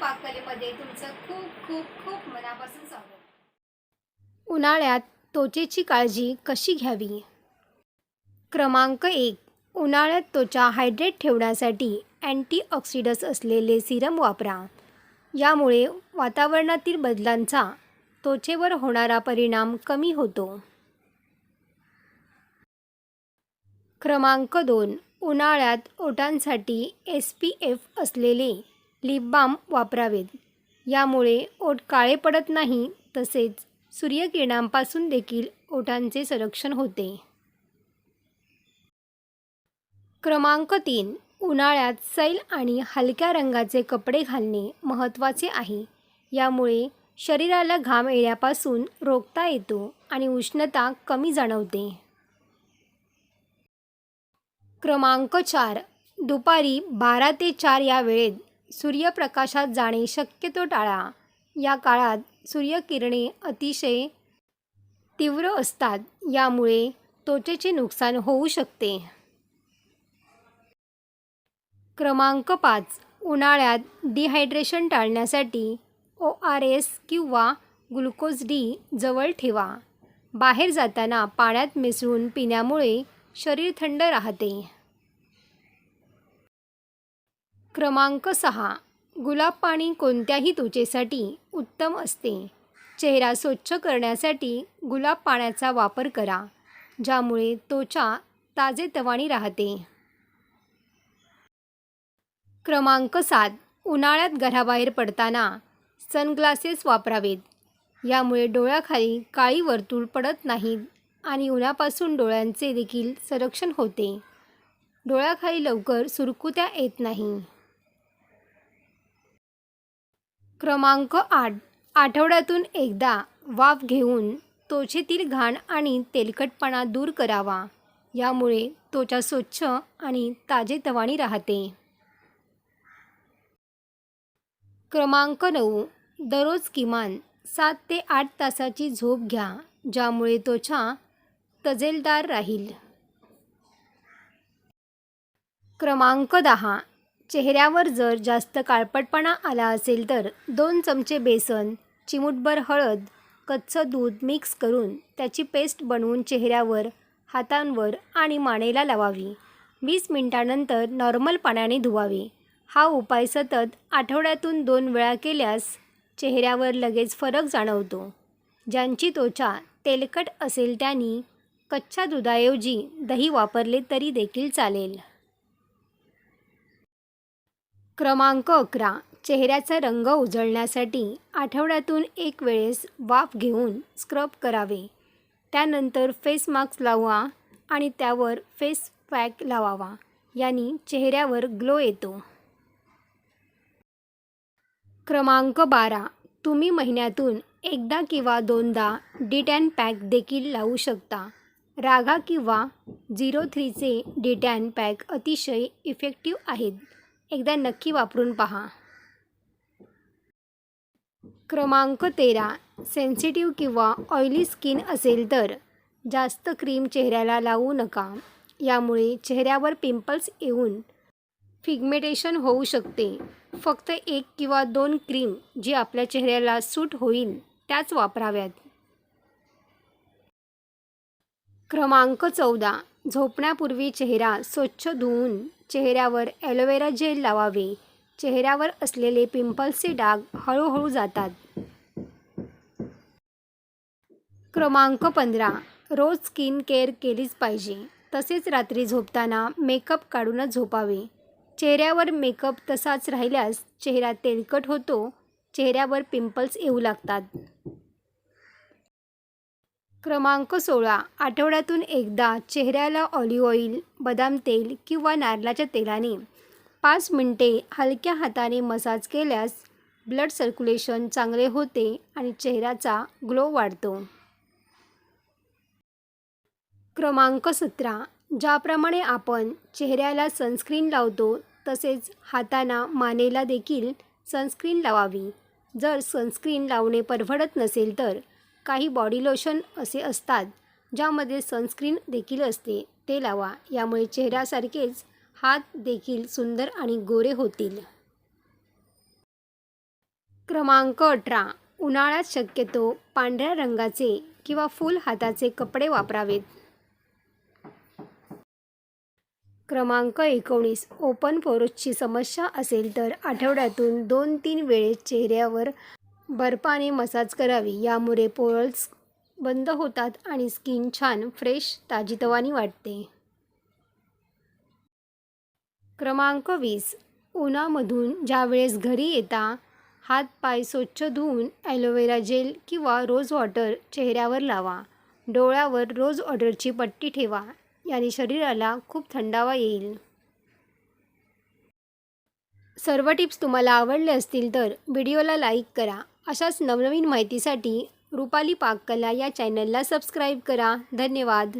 पाककलेमध्ये तुमचं खूप खूप खूप मनापासून स्वागत. उन्हाळ्यात त्वचेची काळजी कशी घ्यावी? क्रमांक एक. उन्हाळ्यात त्वचा हायड्रेट ठेवण्यासाठी अँटीऑक्सिडंट्स असलेले सिरम वापरा. यामुळे वातावरणातील बदलांचा त्वचेवर होणारा परिणाम कमी होतो. क्रमांक दोन. उन्हाळ्यात ओटांसाठी एस पी एफ असलेले लिप बाम वापरावेत. यामुळे ओठ काळे पडत नाही तसेच सूर्यकिरणांपासून देखील ओठांचे संरक्षण होते. क्रमांक तीन. उन्हाळ्यात सैल आणि हलक्या रंगाचे कपडे घालणे महत्त्वाचे आहे. यामुळे शरीराला घाम येण्यापासून रोखता येतो आणि उष्णता कमी जाणवते. क्रमांक चार. दुपारी बारा ते चार या वेळेत सूर्यप्रकाशात जाणे शक्यतो टाळा. या काळात सूर्यकिरणे अतिशय तीव्र असतात यामुळे त्वचेचे नुकसान होऊ शकते. क्रमांक पाच. उन्हाळ्यात डिहायड्रेशन टाळण्यासाठी ओ आर एस किंवा ग्लुकोज डी जवळ ठेवा. बाहेर जाताना पाण्यात मिसळून पिण्यामुळे शरीर थंड राहते. क्रमांक सहा. गुलाब पाणी कोणत्याही त्वचेसाठी उत्तम असते. चेहरा स्वच्छ करण्यासाठी गुलाब पाण्याचा वापर करा ज्यामुळे त्वचा ताजेतवाणी राहते. क्रमांक सात. उन्हाळ्यात घराबाहेर पडताना सनग्लासेस वापरावेत. यामुळे डोळ्याखाली काळी वर्तुळ पडत नाहीत आणि उन्हापासून डोळ्यांचे देखील संरक्षण होते. डोळ्याखाली लवकर सुरकुत्या येत नाही. क्रमांक आठ. आठवड्यातून एकदा वाफ घेऊन त्वचेतील घाण आणि तेलकटपणा दूर करावा. यामुळे त्वचा स्वच्छ आणि ताजेतवाणी राहते. क्रमांक नऊ. दररोज किमान सात ते आठ तासाची झोप घ्या ज्यामुळे त्वचा तजेलदार राहील. क्रमांक दहा. चेहऱ्यावर जर जास्त काळपटपणा आला असेल तर दोन चमचे बेसन चिमूटभर हळद कच्चं दूध मिक्स करून त्याची पेस्ट बनवून चेहऱ्यावर हातांवर आणि मानेला लावावी. वीस मिनिटानंतर नॉर्मल पाण्याने धुवावे. हा उपाय सतत आठवड्यातून दोन वेळा केल्यास चेहऱ्यावर लगेच फरक जाणवतो. ज्यांची त्वचा तेलकट असेल त्यांनी कच्च्या दुधाऐवजी दही वापरले तरी देखील चालेल. क्रमांक अकरा चेहऱ्याचा रंग उजळण्यासाठी आठवड्यातून एक वेळेस वाफ घेऊन स्क्रब करावे. त्यानंतर फेस मास्क लावा आणि त्यावर फेस पॅक लावावा. यानी चेहऱ्यावर ग्लो येतो. क्रमांक बारा तुम्ही महिन्यातून एकदा किंवा दोनदा डिटॅन पॅक देखील लावू शकता. रागा किंवा झिरो थ्रीचे डिटॅन पॅक अतिशय इफेक्टिव्ह आहेत. एकदा नक्की वापरून पहा. क्रमांक तेरा सेन्सिटिव्ह किंवा ऑइली स्किन असेल तर जास्त क्रीम चेहऱ्याला लावू नका. यामुळे चेहऱ्यावर पिंपल्स येऊन फिगमेटेशन होऊ शकते. फक्त एक किंवा दोन क्रीम जी आपल्या चेहऱ्याला सूट होईल त्याच वापराव्यात. क्रमांक चौदा झोपण्यापूर्वी चेहरा स्वच्छ धुवून चेहऱ्यावर ॲलोवेरा जेल लावावे. चेहऱ्यावर असलेले पिंपल्सचे डाग हळूहळू जातात. क्रमांक पंधरा. रोज स्किन केअर केलीच पाहिजे. तसेच रात्री झोपताना मेकअप काढूनच झोपावे. चेहऱ्यावर मेकअप तसाच राहिल्यास चेहरा तेलकट होतो. चेहऱ्यावर पिंपल्स येऊ लागतात. क्रमांक सोळा. आठवड्यातून एकदा चेहऱ्याला ऑलिव्ह ऑइल बदाम तेल किंवा नारळाच्या तेलाने पाच मिनटे हलक्या हाताने मसाज केल्यास ब्लड सर्क्युलेशन चांगले होते आणि चेहऱ्याचा ग्लो वाढतो. क्रमांक सतरा. ज्याप्रमाणे आपण चेहऱ्याला सनस्क्रीन लावतो तसेच हातांना मानेला देखील सनस्क्रीन लावावी. जर सनस्क्रीन लावणे परवडत नसेल तर काही बॉडी लोशन असे असतात ज्यामध्ये सनस्क्रीन देखील असते ते लावा. यामुळे चेहऱ्यासारखेच हात देखील सुंदर आणि गोरे होतील. क्रमांक अठरा. उन्हाळ्यात शक्यतो पांढऱ्या रंगाचे किंवा फुल हाताचे कपडे वापरावेत. क्रमांक एकोणीस. ओपन पोरोसची समस्या असेल तर आठवड्यातून दोन तीन वेळेस चेहऱ्यावर बर्फाने मसाज करावी यामुळे पोरल्स बंद होतात आणि स्किन छान फ्रेश ताजीतवानी वाटते. क्रमांक वीस. उन्हामधून ज्यावेळेस घरी येता हात पाय स्वच्छ धुवून ॲलोवेरा जेल किंवा रोज वॉटर चेहऱ्यावर लावा. डोळ्यावर रोज वॉटरची पट्टी ठेवा याने शरीराला खूप थंडावा येईल. सर्व टिप्स तुम्हाला आवडले असतील तर व्हिडिओला लाईक करा. अशाच नवनवीन माहितीसाठी रुपाली पाककला या चॅनलला सबस्क्राईब करा. धन्यवाद.